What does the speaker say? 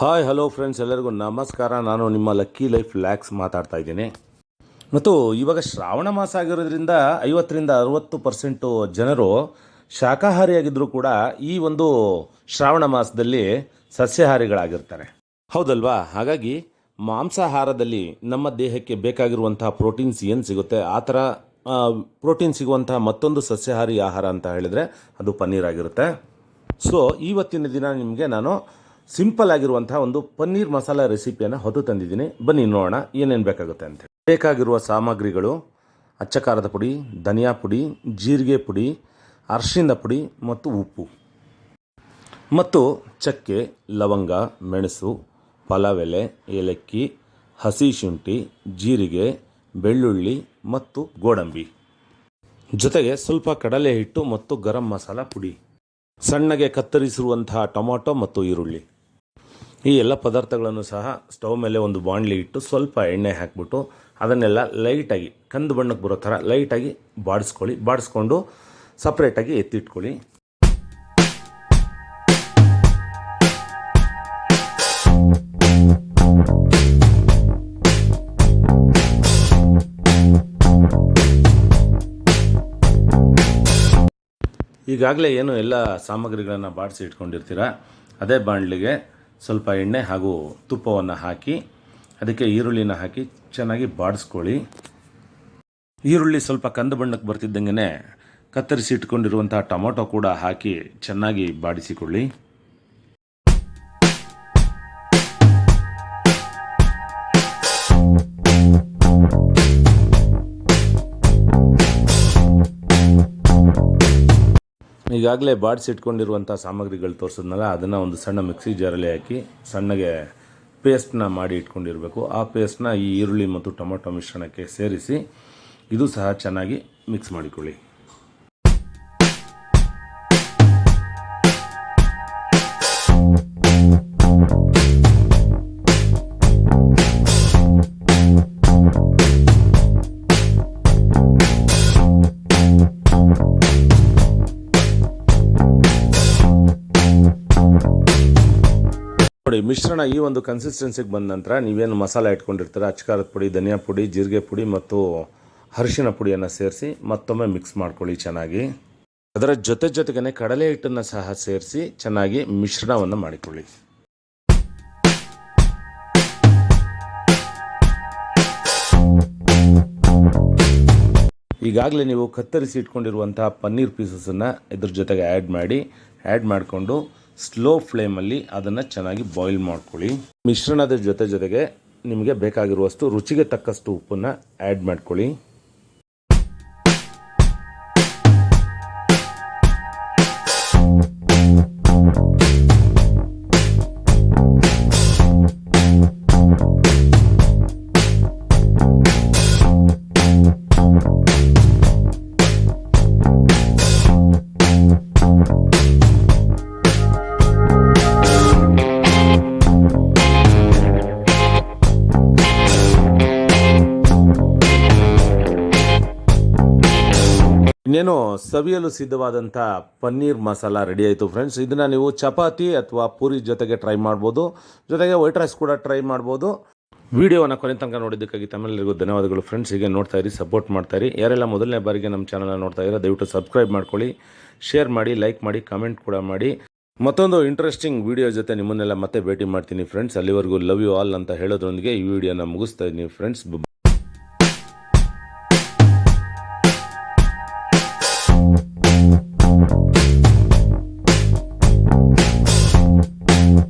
Hi hello friends ಎಲ್ಲರಿಗೂ ನಮಸ್ಕಾರ. ನಾನು ನಿಮ್ಮ ಲಕ್ಕಿ ಲೈಫ್ ಲ್ಯಾಕ್ಸ್ ಮಾತಾಡ್ತಾ ಇದ್ದೀನಿ. ಮತ್ತು ಇವಾಗ ಶ್ರಾವಣ ಮಾಸ ಆಗಿರೋದ್ರಿಂದ ಐವತ್ತರಿಂದ ಅರುವತ್ತು ಪರ್ಸೆಂಟು ಜನರು ಶಾಖಾಹಾರಿಯಾಗಿದ್ದರೂ ಕೂಡ ಈ ಒಂದು ಶ್ರಾವಣ ಮಾಸದಲ್ಲಿ ಸಸ್ಯಾಹಾರಿಗಳಾಗಿರ್ತಾರೆ. ಹೌದಲ್ವಾ? ಹಾಗಾಗಿ ಮಾಂಸಾಹಾರದಲ್ಲಿ ನಮ್ಮ ದೇಹಕ್ಕೆ ಬೇಕಾಗಿರುವಂತಹ ಪ್ರೋಟೀನ್ಸ್ ಏನು ಸಿಗುತ್ತೆ? ಆ ಥರ ಪ್ರೋಟೀನ್ ಸಿಗುವಂತಹ ಮತ್ತೊಂದು ಸಸ್ಯಾಹಾರಿ ಆಹಾರ ಅಂತ ಹೇಳಿದರೆ ಅದು ಪನ್ನೀರ್ ಆಗಿರುತ್ತೆ ಸೊ ಇವತ್ತಿನ ದಿನ ನಿಮಗೆ ನಾನು ಸಿಂಪಲ್ ಆಗಿರುವಂತಹ ಒಂದು ಪನ್ನೀರ್ ಮಸಾಲ ರೆಸಿಪಿಯನ್ನು ಹೊತ್ತು ತಂದಿದ್ದೀನಿ. ಬನ್ನಿ ನೋಡೋಣ, ಏನೇನು ಬೇಕಾಗುತ್ತೆ ಅಂತ ಬೇಕಾಗಿರುವ ಸಾಮಗ್ರಿಗಳು ಅಚ್ಚ ಖಾರದ ಪುಡಿ, ಧನಿಯಾ ಪುಡಿ, ಜೀರಿಗೆ ಪುಡಿ ಅರ್ಶಿನ ಪುಡಿ ಮತ್ತು ಉಪ್ಪು. ಮತ್ತು ಚಕ್ಕೆ, ಲವಂಗ, ಮೆಣಸು, ಪಲಾವೆಲೆ, ಏಲಕ್ಕಿ, ಹಸಿ ಶುಂಠಿ, ಜೀರಿಗೆ, ಬೆಳ್ಳುಳ್ಳಿ ಮತ್ತು ಗೋಡಂಬಿ. ಜೊತೆಗೆ ಸ್ವಲ್ಪ ಕಡಲೆ ಹಿಟ್ಟು ಮತ್ತು ಗರಂ ಮಸಾಲ ಪುಡಿ. ಸಣ್ಣಗೆ ಕತ್ತರಿಸಿರುವಂತಹ ಟೊಮಾಟೊ ಮತ್ತು ಈರುಳ್ಳಿ. ಈ ಎಲ್ಲ ಪದಾರ್ಥಗಳನ್ನು ಸಹ ಸ್ಟವ್ ಮೇಲೆ ಒಂದು ಬಾಣಲಿ ಇಟ್ಟು ಸ್ವಲ್ಪ ಎಣ್ಣೆ ಹಾಕಿಬಿಟ್ಟು ಅದನ್ನೆಲ್ಲ ಲೈಟಾಗಿ ಕಂದು ಬಣ್ಣಕ್ಕೆ ಬರೋ ಥರ ಲೈಟಾಗಿ ಬಾಡಿಸ್ಕೊಳ್ಳಿ. ಬಾಡಿಸ್ಕೊಂಡು ಸಪ್ರೇಟಾಗಿ ಎತ್ತಿಟ್ಕೊಳ್ಳಿ. ಈಗಾಗಲೇ ಏನು ಎಲ್ಲ ಸಾಮಗ್ರಿಗಳನ್ನು ಬಾಡಿಸಿ ಇಟ್ಕೊಂಡಿರ್ತೀರ? ಅದೇ ಬಾಣಲಿಗೆ ಸ್ವಲ್ಪ ಎಣ್ಣೆ ಹಾಗೂ ತುಪ್ಪವನ್ನು ಹಾಕಿ, ಅದಕ್ಕೆ ಈರುಳ್ಳಿನ ಹಾಕಿ ಚೆನ್ನಾಗಿ ಬಾಡಿಸ್ಕೊಳ್ಳಿ. ಈರುಳ್ಳಿ ಸ್ವಲ್ಪ ಕಂದು ಬಣ್ಣಕ್ಕೆ ಬರ್ತಿದ್ದಂಗೆ ಕತ್ತರಿಸಿ ಇಟ್ಕೊಂಡಿರುವಂಥ ಟೊಮೊಟೊ ಕೂಡ ಹಾಕಿ ಚೆನ್ನಾಗಿ ಬಾಡಿಸಿಕೊಳ್ಳಿ. ಈಗಾಗಲೇ ಬಾಡಿಸಿಟ್ಕೊಂಡಿರುವಂಥ ಸಾಮಗ್ರಿಗಳು ತೋರಿಸಿದ್ನಲ್ಲ, ಅದನ್ನು ಒಂದು ಸಣ್ಣ ಮಿಕ್ಸಿ ಜಾರಲ್ಲಿ ಹಾಕಿ ಸಣ್ಣಗೆ ಪೇಸ್ಟ್ನ ಮಾಡಿ ಇಟ್ಕೊಂಡಿರಬೇಕು. ಆ ಪೇಸ್ಟ್ನ ಈ ಈರುಳ್ಳಿ ಮತ್ತು ಟೊಮೊಟೊ ಮಿಶ್ರಣಕ್ಕೆ ಸೇರಿಸಿ, ಇದು ಸಹ ಚೆನ್ನಾಗಿ ಮಿಕ್ಸ್ ಮಾಡಿಕೊಳ್ಳಿ. ನೋಡಿ ಮಿಶ್ರಣ ಈ ಒಂದು ಕನ್ಸಿಸ್ಟೆನ್ಸಿಗೆ ಬಂದ ನಂತರ ನೀವೇನು ಮಸಾಲೆ ಇಟ್ಕೊಂಡಿರ್ತೀರ? ಅಚ್ಕಾರದ ಪುಡಿ, ಧನಿಯಾ ಪುಡಿ, ಜೀರಿಗೆ ಪುಡಿ ಮತ್ತು ಅರಿಶಿನ ಪುಡಿಯನ್ನು ಸೇರಿಸಿ ಮತ್ತೊಮ್ಮೆ ಮಿಕ್ಸ್ ಮಾಡ್ಕೊಳ್ಳಿ ಚೆನ್ನಾಗಿ. ಅದರ ಜೊತೆ ಜೊತೆಗೇ ಕಡಲೆ ಹಿಟ್ಟನ್ನು ಸಹ ಸೇರಿಸಿ ಚೆನ್ನಾಗಿ ಮಿಶ್ರಣವನ್ನು ಮಾಡಿಕೊಳ್ಳಿ. ಈಗಾಗಲೇ ನೀವು ಕತ್ತರಿಸಿ ಇಟ್ಕೊಂಡಿರುವಂತಹ ಪನ್ನೀರ್ ಪೀಸಸನ್ನು ಇದ್ರ ಜೊತೆಗೆ ಆ್ಯಡ್ ಮಾಡಿ ಆ್ಯಡ್ ಮಾಡಿಕೊಂಡು ಸ್ಲೋ ಫ್ಲೇಮಲ್ಲಿ ಅದನ್ನು ಚೆನ್ನಾಗಿ ಬಾಯ್ಲ್ ಮಾಡ್ಕೊಳ್ಳಿ. ಮಿಶ್ರಣದ ಜೊತೆ ಜೊತೆಗೆ ನಿಮಗೆ ಬೇಕಾಗಿರುವಷ್ಟು ರುಚಿಗೆ ತಕ್ಕಷ್ಟು ಉಪ್ಪನ್ನು ಆ್ಯಡ್ ಮಾಡ್ಕೊಳ್ಳಿ. ಇನ್ನೇನು ಸವಿಯಲು ಸಿದ್ಧವಾದಂಥ ಪನ್ನೀರ್ ಮಸಾಲ ರೆಡಿ ಆಯಿತು ಫ್ರೆಂಡ್ಸ್ ಇದನ್ನು ನೀವು ಚಪಾತಿ ಅಥವಾ ಪೂರಿ ಜೊತೆಗೆ ಟ್ರೈ ಮಾಡ್ಬೋದು. ಜೊತೆಗೆ ವೈಟ್ ರೈಸ್ ಕೂಡ ಟ್ರೈ ಮಾಡ್ಬೋದು. ವಿಡಿಯೋವನ್ನು ಕೊನೆ ತನಕ ನೋಡಿದ್ದಕ್ಕಾಗಿ ತಮ್ಮೆಲ್ಲರಿಗೂ ಧನ್ಯವಾದಗಳು ಫ್ರೆಂಡ್ಸ್ ಹೀಗೆ ನೋಡ್ತಾ ಇರಿ ಸಪೋರ್ಟ್ ಮಾಡ್ತಾ ಇರಿ. ಯಾರೆಲ್ಲ ಮೊದಲನೇ ಬಾರಿಗೆ ನಮ್ಮ ಚಾನಲ್ನ ನೋಡ್ತಾ ಇರೋ, ದಯವಿಟ್ಟು ಸಬ್ಸ್ಕ್ರೈಬ್ ಮಾಡ್ಕೊಳ್ಳಿ ಶೇರ್ ಮಾಡಿ ಲೈಕ್ ಮಾಡಿ ಕಾಮೆಂಟ್ ಕೂಡ ಮಾಡಿ. ಮತ್ತೊಂದು ಇಂಟ್ರೆಸ್ಟಿಂಗ್ ವಿಡಿಯೋ ಜೊತೆ ನಿಮ್ಮನ್ನೆಲ್ಲ ಮತ್ತೆ ಭೇಟಿ ಮಾಡ್ತೀನಿ ಫ್ರೆಂಡ್ಸ್ ಅಲ್ಲಿವರೆಗೂ ಲವ್ ಯು ಆಲ್ ಅಂತ ಹೇಳೋದ್ರೊಂದಿಗೆ ಈ ವಿಡಿಯೋನ ಮುಗಿಸ್ತಾ ಇದ್ದೀನಿ ಫ್ರೆಂಡ್ಸ್